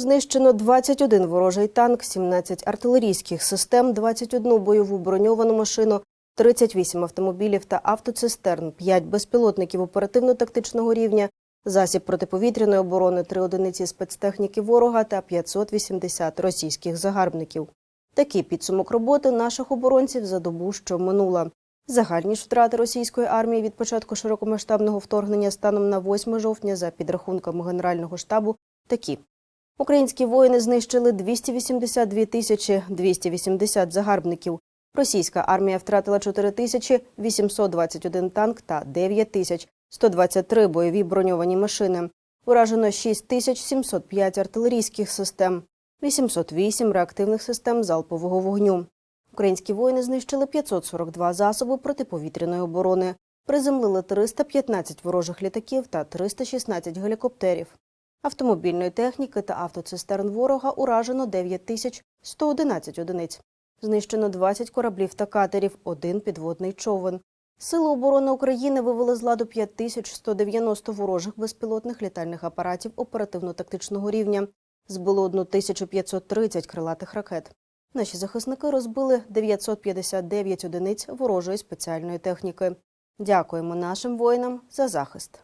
Знищено 21 ворожий танк, 17 артилерійських систем, 21 бойову броньовану машину, 38 автомобілів та автоцистерн, 5 безпілотників оперативно-тактичного рівня, засіб протиповітряної оборони, 3 одиниці спецтехніки ворога та 580 російських загарбників. Такий підсумок роботи наших оборонців за добу, що минула. Загальні ж втрати російської армії від початку широкомасштабного вторгнення станом на 8 жовтня за підрахунками Генерального штабу такі. Українські воїни знищили 282 тисячі 280 загарбників. Російська армія втратила 4 тисячі 821 танк та 9 тисяч 123 бойові броньовані машини. Уражено 6 тисяч 705 артилерійських систем, 808 реактивних систем залпового вогню. Українські воїни знищили 542 засоби протиповітряної оборони, приземлили 315 ворожих літаків та 316 гелікоптерів. Автомобільної техніки та автоцистерн ворога уражено 9111 одиниць. Знищено 20 кораблів та катерів, один підводний човен. Сили оборони України вивели з ладу 5190 ворожих безпілотних літальних апаратів оперативно-тактичного рівня. Збило 1530 крилатих ракет. Наші захисники розбили 959 одиниць ворожої спеціальної техніки. Дякуємо нашим воїнам за захист.